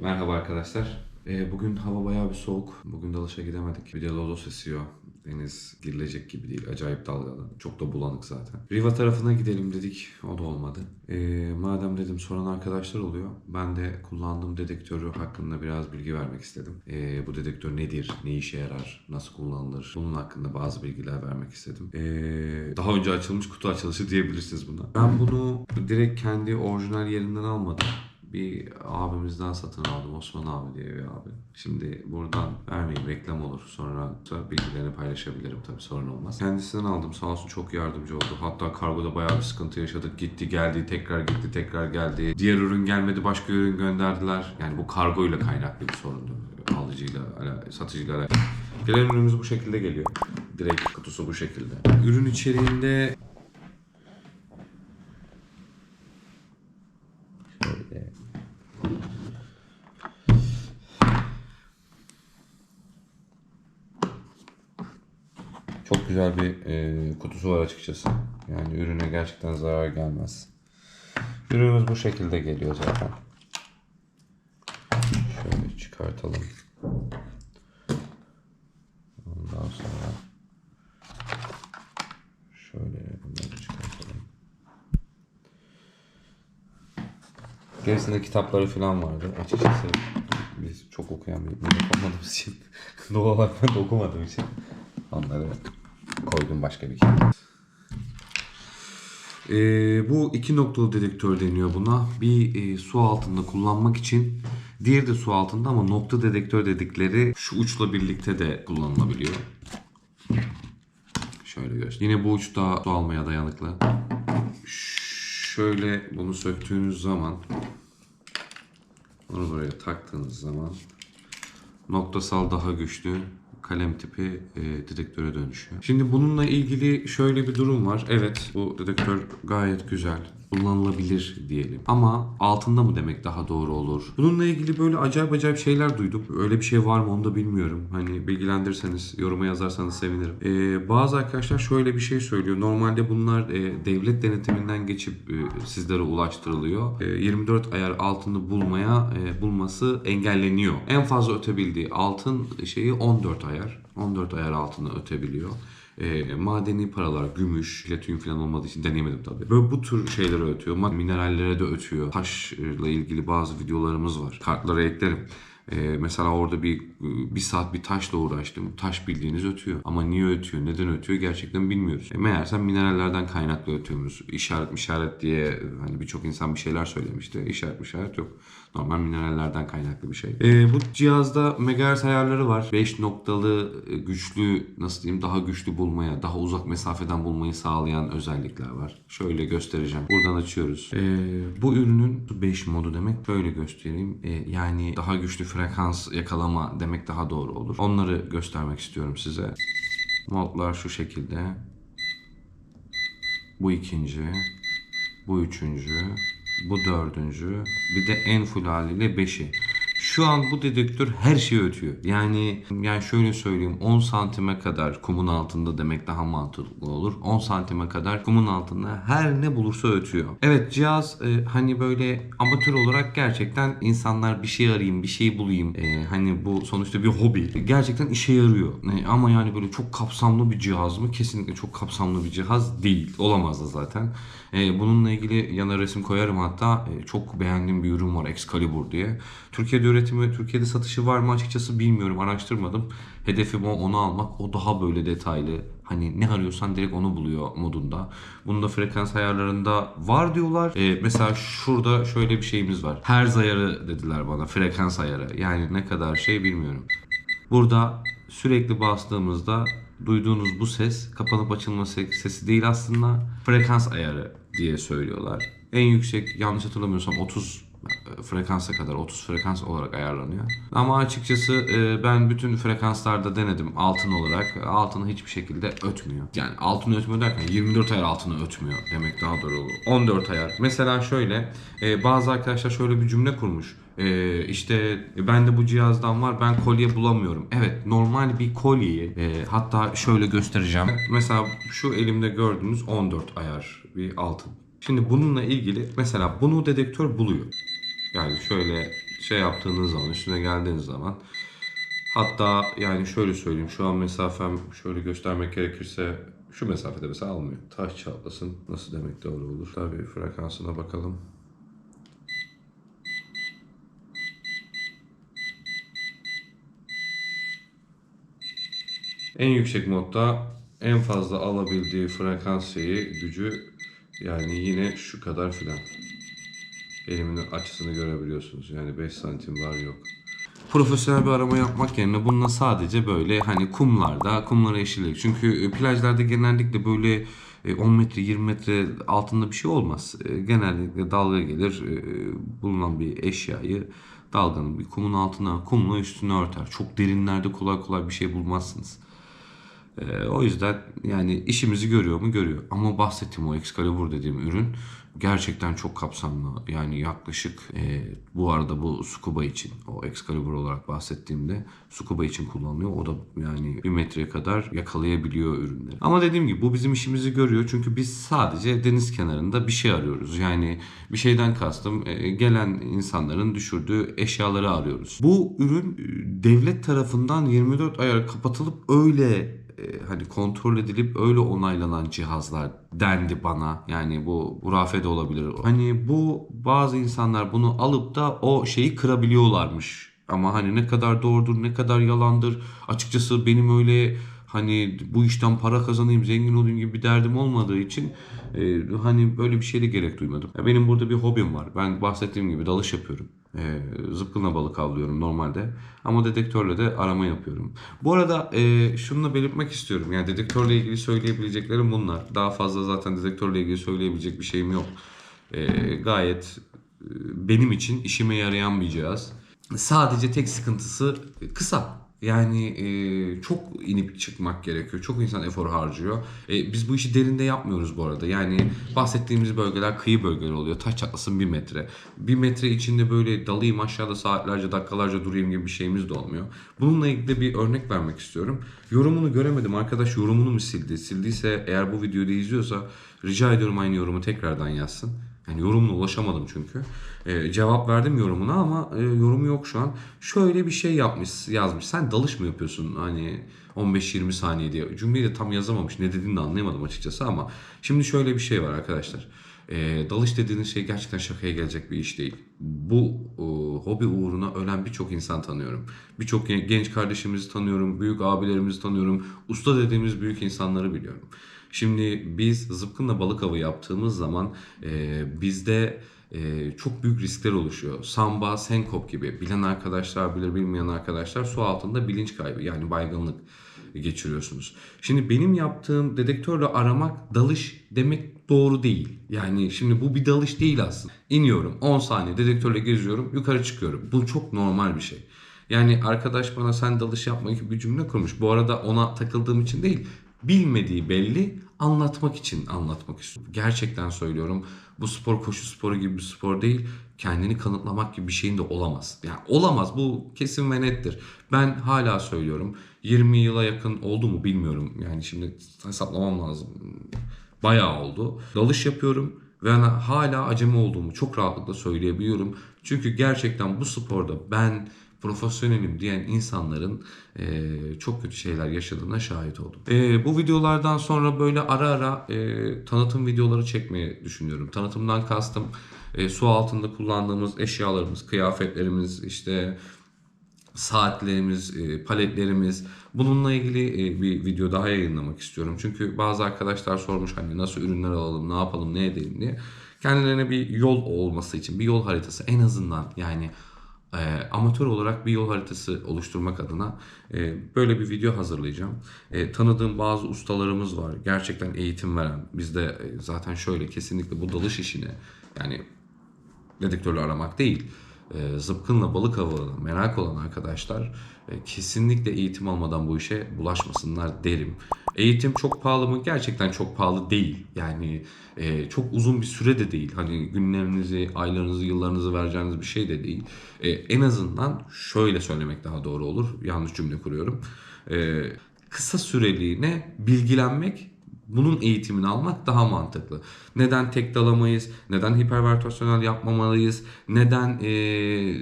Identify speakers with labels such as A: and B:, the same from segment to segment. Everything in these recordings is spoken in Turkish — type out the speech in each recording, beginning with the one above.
A: Merhaba arkadaşlar. Ee, bugün hava bayağı bir soğuk. Bugün dalışa gidemedik. Bir de lodos esiyor. Deniz girilecek gibi değil. Acayip dalgalı. Çok da bulanık zaten. Riva tarafına gidelim dedik. O da olmadı. Ee, madem dedim soran arkadaşlar oluyor. Ben de kullandığım dedektörü hakkında biraz bilgi vermek istedim. Ee, bu dedektör nedir? Ne işe yarar? Nasıl kullanılır? Bunun hakkında bazı bilgiler vermek istedim. Ee, daha önce açılmış kutu açılışı diyebilirsiniz buna. Ben bunu direkt kendi orijinal yerinden almadım bir abimizden satın aldım. Osman abi diye bir abi. Şimdi buradan vermeyeyim reklam olur. Sonra bilgilerini paylaşabilirim tabii sorun olmaz. Kendisinden aldım sağ olsun çok yardımcı oldu. Hatta kargoda bayağı bir sıkıntı yaşadık. Gitti geldi tekrar gitti tekrar geldi. Diğer ürün gelmedi başka ürün gönderdiler. Yani bu kargoyla kaynaklı bir sorundu. Alıcıyla, satıcıyla alakalı. Gelen ürünümüz bu şekilde geliyor. Direkt kutusu bu şekilde. Ürün içeriğinde Çok güzel bir e, kutusu var açıkçası. Yani ürüne gerçekten zarar gelmez. Ürünümüz bu şekilde geliyor zaten. Şöyle çıkartalım. Ondan sonra şöyle bunları çıkartalım. Gerisinde kitapları falan vardı. Açıkçası biz çok okuyan bir millet olmadığımız için doğal olarak okumadığım için onları koydum başka bir kenara. Ee, bu iki noktalı dedektör deniyor buna. Bir e, su altında kullanmak için, diğeri de su altında ama nokta dedektör dedikleri şu uçla birlikte de kullanılabiliyor. Şöyle göstereyim. Yine bu uç da su almaya dayanıklı. Şöyle bunu söktüğünüz zaman bunu buraya taktığınız zaman noktasal daha güçlü kalem tipi e, detektöre dönüşüyor. Şimdi bununla ilgili şöyle bir durum var. Evet bu dedektör gayet güzel. Kullanılabilir diyelim. Ama altında mı demek daha doğru olur? Bununla ilgili böyle acayip acayip şeyler duydum. Öyle bir şey var mı onu da bilmiyorum. Hani bilgilendirirseniz, yoruma yazarsanız sevinirim. E, bazı arkadaşlar şöyle bir şey söylüyor. Normalde bunlar e, devlet denetiminden geçip e, sizlere ulaştırılıyor. E, 24 ayar altını bulmaya e, bulması engelleniyor. En fazla ötebildiği altın şeyi 14 ayar. 14 ayar altını ötebiliyor. E, madeni paralar, gümüş, platin falan olmadığı için deneyemedim tabii. Böyle bu tür şeyleri ötüyor. Minerallere de ötüyor. Taşla ilgili bazı videolarımız var. Kartlara eklerim. Ee, mesela orada bir bir saat bir taşla uğraştım. Taş bildiğiniz ötüyor. Ama niye ötüyor, neden ötüyor gerçekten bilmiyoruz. E, meğerse minerallerden kaynaklı ötüyormuş. İşaret işaret diye hani birçok insan bir şeyler söylemişti. İşaret işaret yok. Normal minerallerden kaynaklı bir şey. Ee, bu cihazda megahertz ayarları var. 5 noktalı e, güçlü nasıl diyeyim daha güçlü bulmaya, daha uzak mesafeden bulmayı sağlayan özellikler var. Şöyle göstereceğim. Buradan açıyoruz. Ee, bu ürünün 5 modu demek. Böyle göstereyim. Ee, yani daha güçlü frekans yakalama demek daha doğru olur. Onları göstermek istiyorum size. Modlar şu şekilde. Bu ikinci. Bu üçüncü. Bu dördüncü. Bir de en full haliyle beşi. Şu an bu dedektör her şeyi ötüyor. Yani yani şöyle söyleyeyim 10 santime kadar kumun altında demek daha mantıklı olur. 10 santime kadar kumun altında her ne bulursa ötüyor. Evet cihaz e, hani böyle amatör olarak gerçekten insanlar bir şey arayayım bir şey bulayım. E, hani bu sonuçta bir hobi. Gerçekten işe yarıyor. E, ama yani böyle çok kapsamlı bir cihaz mı? Kesinlikle çok kapsamlı bir cihaz değil. Olamaz da zaten. E, bununla ilgili yana resim koyarım hatta. E, çok beğendiğim bir ürün var Excalibur diye. Türkiye'de üretimi, Türkiye'de satışı var mı açıkçası bilmiyorum. Araştırmadım. Hedefim o onu almak. O daha böyle detaylı. Hani ne arıyorsan direkt onu buluyor modunda. Bunda frekans ayarlarında var diyorlar. E, mesela şurada şöyle bir şeyimiz var. Hertz ayarı dediler bana. Frekans ayarı. Yani ne kadar şey bilmiyorum. Burada sürekli bastığımızda duyduğunuz bu ses kapanıp açılma se- sesi değil aslında frekans ayarı diye söylüyorlar. En yüksek yanlış hatırlamıyorsam 30 e, frekansa kadar 30 frekans olarak ayarlanıyor. Ama açıkçası e, ben bütün frekanslarda denedim altın olarak. Altını hiçbir şekilde ötmüyor. Yani altını ötmüyor derken 24 ayar altını ötmüyor demek daha doğru olur. 14 ayar. Mesela şöyle e, bazı arkadaşlar şöyle bir cümle kurmuş. Ee, işte ben de bu cihazdan var ben kolye bulamıyorum. Evet normal bir kolyeyi e, hatta şöyle göstereceğim. Mesela şu elimde gördüğünüz 14 ayar bir altın. Şimdi bununla ilgili mesela bunu dedektör buluyor. Yani şöyle şey yaptığınız zaman, üstüne geldiğiniz zaman hatta yani şöyle söyleyeyim şu an mesafem şöyle göstermek gerekirse şu mesafede mesela almıyor. Taş çatlasın nasıl demek doğru olur. Tabii frekansına bakalım. En yüksek modda en fazla alabildiği frekans şeyi, gücü yani yine şu kadar filan. Elimin açısını görebiliyorsunuz. Yani 5 santim var yok. Profesyonel bir arama yapmak yerine bununla sadece böyle hani kumlarda, kumlara yeşillik. Çünkü e, plajlarda genellikle böyle e, 10 metre 20 metre altında bir şey olmaz. E, Genellikle dalga gelir e, bulunan bir eşyayı dalganın bir kumun altına kumla üstüne örter. Çok derinlerde kolay kolay bir şey bulmazsınız. Ee, o yüzden yani işimizi görüyor mu? Görüyor. Ama bahsettiğim o Excalibur dediğim ürün gerçekten çok kapsamlı. Yani yaklaşık e, bu arada bu scuba için o Excalibur olarak bahsettiğimde scuba için kullanılıyor. O da yani bir metreye kadar yakalayabiliyor ürünleri. Ama dediğim gibi bu bizim işimizi görüyor. Çünkü biz sadece deniz kenarında bir şey arıyoruz. Yani bir şeyden kastım e, gelen insanların düşürdüğü eşyaları arıyoruz. Bu ürün e, devlet tarafından 24 ayar kapatılıp öyle e, hani kontrol edilip öyle onaylanan cihazlar dendi bana. Yani bu hurafe de olabilir. Hani bu bazı insanlar bunu alıp da o şeyi kırabiliyorlarmış. Ama hani ne kadar doğrudur, ne kadar yalandır. Açıkçası benim öyle hani bu işten para kazanayım, zengin olayım gibi bir derdim olmadığı için e, hani böyle bir şeye de gerek duymadım. Ya benim burada bir hobim var. Ben bahsettiğim gibi dalış yapıyorum. E, zıpkınla balık avlıyorum normalde. Ama dedektörle de arama yapıyorum. Bu arada e, şunu da belirtmek istiyorum. Yani dedektörle ilgili söyleyebileceklerim bunlar. Daha fazla zaten dedektörle ilgili söyleyebilecek bir şeyim yok. E, gayet e, benim için işime yarayan bir cihaz. Sadece tek sıkıntısı kısa. Yani e, çok inip çıkmak gerekiyor. Çok insan efor harcıyor. E, biz bu işi derinde yapmıyoruz bu arada. Yani bahsettiğimiz bölgeler kıyı bölgeleri oluyor. Taş çatlasın bir metre. Bir metre içinde böyle dalayım aşağıda saatlerce dakikalarca durayım gibi bir şeyimiz de olmuyor. Bununla ilgili bir örnek vermek istiyorum. Yorumunu göremedim. Arkadaş yorumunu mu sildi? Sildiyse eğer bu videoyu izliyorsa rica ediyorum aynı yorumu tekrardan yazsın. Yani yorumuna ulaşamadım çünkü. Ee, cevap verdim yorumuna ama e, yorumu yok şu an. Şöyle bir şey yapmış, yazmış. Sen dalış mı yapıyorsun hani 15-20 saniye diye. Cümleyi de tam yazamamış. Ne dediğini de anlayamadım açıkçası ama şimdi şöyle bir şey var arkadaşlar. Ee, dalış dediğiniz şey gerçekten şakaya gelecek bir iş değil. Bu e, hobi uğruna ölen birçok insan tanıyorum. Birçok gen- genç kardeşimizi tanıyorum, büyük abilerimizi tanıyorum. Usta dediğimiz büyük insanları biliyorum. Şimdi biz zıpkınla balık avı yaptığımız zaman e, bizde e, çok büyük riskler oluşuyor. Samba, senkop gibi bilen arkadaşlar bilir bilmeyen arkadaşlar su altında bilinç kaybı yani baygınlık geçiriyorsunuz. Şimdi benim yaptığım dedektörle aramak dalış demek doğru değil. Yani şimdi bu bir dalış değil aslında. İniyorum 10 saniye dedektörle geziyorum yukarı çıkıyorum. Bu çok normal bir şey. Yani arkadaş bana sen dalış yapma gibi bir cümle kurmuş. Bu arada ona takıldığım için değil bilmediği belli anlatmak için anlatmak istiyorum. Gerçekten söylüyorum bu spor koşu sporu gibi bir spor değil. Kendini kanıtlamak gibi bir şeyin de olamaz. Yani olamaz bu kesin ve nettir. Ben hala söylüyorum 20 yıla yakın oldu mu bilmiyorum. Yani şimdi hesaplamam lazım. Bayağı oldu. Dalış yapıyorum ve hani hala acemi olduğumu çok rahatlıkla söyleyebiliyorum. Çünkü gerçekten bu sporda ben profesyonelim diyen insanların e, çok kötü şeyler yaşadığına şahit oldum. E, bu videolardan sonra böyle ara ara e, tanıtım videoları çekmeyi düşünüyorum. Tanıtımdan kastım e, su altında kullandığımız eşyalarımız, kıyafetlerimiz, işte saatlerimiz, e, paletlerimiz bununla ilgili e, bir video daha yayınlamak istiyorum. Çünkü bazı arkadaşlar sormuş hani nasıl ürünler alalım, ne yapalım, ne edelim diye. Kendilerine bir yol olması için bir yol haritası en azından yani e, amatör olarak bir yol haritası oluşturmak adına e, böyle bir video hazırlayacağım. E, tanıdığım bazı ustalarımız var. Gerçekten eğitim veren. Bizde e, zaten şöyle kesinlikle bu dalış işini yani dedektörle aramak değil. E, zıpkınla balık avına merak olan arkadaşlar e, kesinlikle eğitim almadan bu işe bulaşmasınlar derim. Eğitim çok pahalı mı? Gerçekten çok pahalı değil. Yani e, çok uzun bir süre de değil. Hani günlerinizi, aylarınızı, yıllarınızı vereceğiniz bir şey de değil. E, en azından şöyle söylemek daha doğru olur. Yanlış cümle kuruyorum. E, kısa süreliğine bilgilenmek bunun eğitimini almak daha mantıklı. Neden tek dalamayız? Neden hipervertasyonel yapmamalıyız? Neden eee,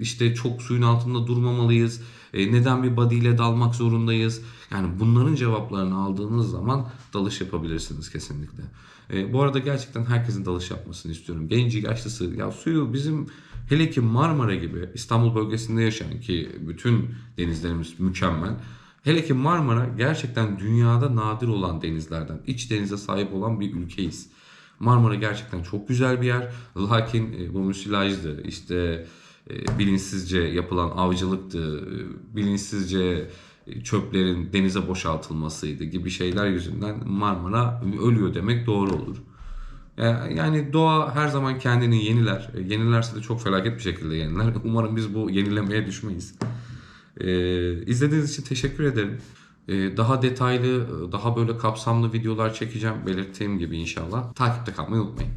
A: işte çok suyun altında durmamalıyız? E, neden bir body ile dalmak zorundayız? Yani bunların cevaplarını aldığınız zaman dalış yapabilirsiniz kesinlikle. E, bu arada gerçekten herkesin dalış yapmasını istiyorum. Genci, yaşlısı ya suyu bizim hele ki Marmara gibi İstanbul bölgesinde yaşayan ki bütün denizlerimiz mükemmel. Hele ki Marmara gerçekten dünyada nadir olan denizlerden, iç denize sahip olan bir ülkeyiz. Marmara gerçekten çok güzel bir yer. Lakin e, bu müsilajdı, işte e, bilinçsizce yapılan avcılıktı, e, bilinçsizce e, çöplerin denize boşaltılmasıydı gibi şeyler yüzünden Marmara ölüyor demek doğru olur. Ya- Yani doğa her zaman kendini yeniler. E, Yenilerse de çok felaket bir şekilde yeniler. Umarım biz bu yenilemeye düşmeyiz. Ee, izlediğiniz için teşekkür ederim. Ee, daha detaylı, daha böyle kapsamlı videolar çekeceğim belirttiğim gibi inşallah. Takipte kalmayı unutmayın.